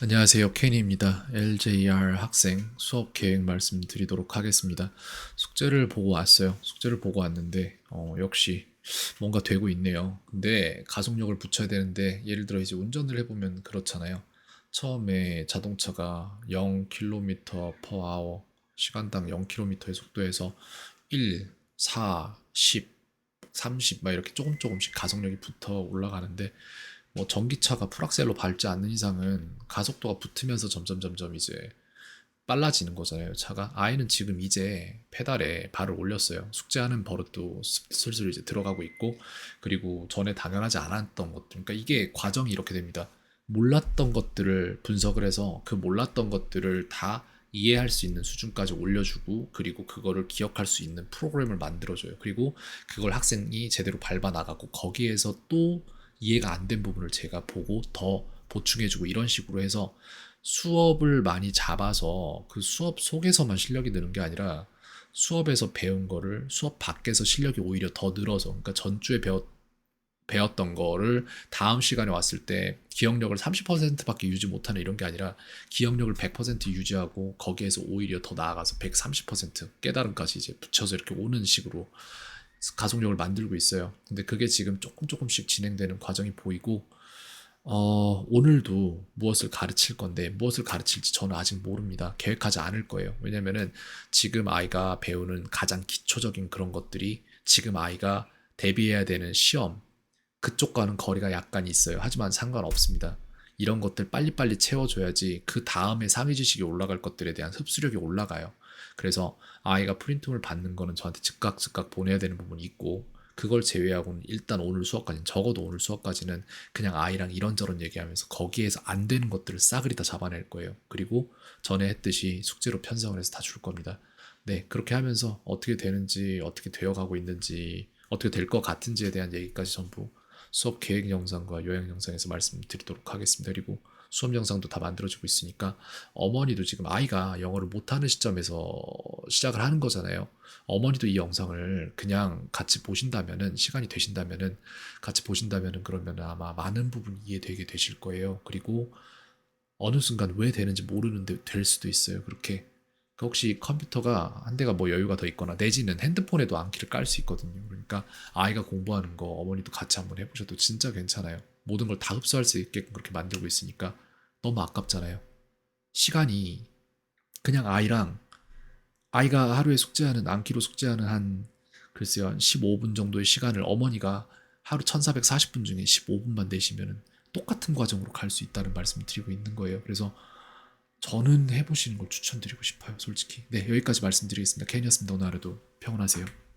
안녕하세요. 케니입니다. LJR 학생 수업 계획 말씀드리도록 하겠습니다. 숙제를 보고 왔어요. 숙제를 보고 왔는데 어, 역시 뭔가 되고 있네요. 근데 가속력을 붙여야 되는데 예를 들어 이제 운전을 해보면 그렇잖아요. 처음에 자동차가 0km per hour 시간당 0km의 속도에서 1, 4, 10, 30 막 이렇게 조금 조금씩 가속력이 붙어 올라가는데 뭐 전기차가 풀악셀로 밟지 않는 이상은 가속도가 붙으면서 점점 점점 이제 빨라지는 거잖아요. 차가 아이는 지금 이제 페달에 발을 올렸어요. 숙제하는 버릇도 스- 슬슬 이제 들어가고 있고 그리고 전에 당연하지 않았던 것들. 그러니까 이게 과정이 이렇게 됩니다. 몰랐던 것들을 분석을 해서 그 몰랐던 것들을 다 이해할 수 있는 수준까지 올려주고 그리고 그거를 기억할 수 있는 프로그램을 만들어줘요. 그리고 그걸 학생이 제대로 밟아 나가고 거기에서 또 이해가 안 된 부분을 제가 보고 더 보충해주고 이런 식으로 해서 수업을 많이 잡아서 그 수업 속에서만 실력이 느는 게 아니라 수업에서 배운 거를 수업 밖에서 실력이 오히려 더 늘어서 그러니까 전주에 배웠, 배웠던 거를 다음 시간에 왔을 때 기억력을 30%밖에 유지 못하는 이런 게 아니라 기억력을 100% 유지하고 거기에서 오히려 더 나아가서 130% 깨달음까지 이제 붙여서 이렇게 오는 식으로 가속력을 만들고 있어요. 근데 그게 지금 조금 조금씩 진행되는 과정이 보이고, 어, 오늘도 무엇을 가르칠 건데, 무엇을 가르칠지 저는 아직 모릅니다. 계획하지 않을 거예요. 왜냐면은 지금 아이가 배우는 가장 기초적인 그런 것들이 지금 아이가 대비해야 되는 시험, 그쪽과는 거리가 약간 있어요. 하지만 상관없습니다. 이런 것들 빨리빨리 채워줘야지 그 다음에 상위 지식이 올라갈 것들에 대한 흡수력이 올라가요. 그래서 아이가 프린트물 받는 거는 저한테 즉각 즉각 보내야 되는 부분이 있고 그걸 제외하고는 일단 오늘 수업까지는 적어도 오늘 수업까지는 그냥 아이랑 이런저런 얘기하면서 거기에서 안 되는 것들을 싸그리 다 잡아낼 거예요. 그리고 전에 했듯이 숙제로 편성을 해서 다 줄 겁니다. 네, 그렇게 하면서 어떻게 되는지, 어떻게 되어가고 있는지, 어떻게 될 것 같은지에 대한 얘기까지 전부 수업 계획 영상과 요약 영상에서 말씀드리도록 하겠습니다. 그리고 수업 영상도 다 만들어지고 있으니까 어머니도 지금 아이가 영어를 못하는 시점에서 시작을 하는 거잖아요. 어머니도 이 영상을 그냥 같이 보신다면은 시간이 되신다면은 같이 보신다면은 그러면 아마 많은 부분 이해되게 되실 거예요. 그리고 어느 순간 왜 되는지 모르는데 될 수도 있어요. 그렇게 그 혹시 컴퓨터가 한 대가 뭐 여유가 더 있거나 내지는 핸드폰에도 암기를 깔 수 있거든요. 그러니까 아이가 공부하는 거 어머니도 같이 한번 해보셔도 진짜 괜찮아요. 모든 걸 다 흡수할 수 있게끔 그렇게 만들고 있으니까 너무 아깝잖아요. 시간이 그냥 아이랑 아이가 하루에 숙제하는 암기로 숙제하는 한 글쎄요 한 15분 정도의 시간을 어머니가 하루 1440분 중에 15분만 내시면은 똑같은 과정으로 갈 수 있다는 말씀을 드리고 있는 거예요. 그래서 저는 해보시는 걸 추천드리고 싶어요, 솔직히. 네, 여기까지 말씀드리겠습니다. 캔이었습니다. 오늘 하루도 평온하세요.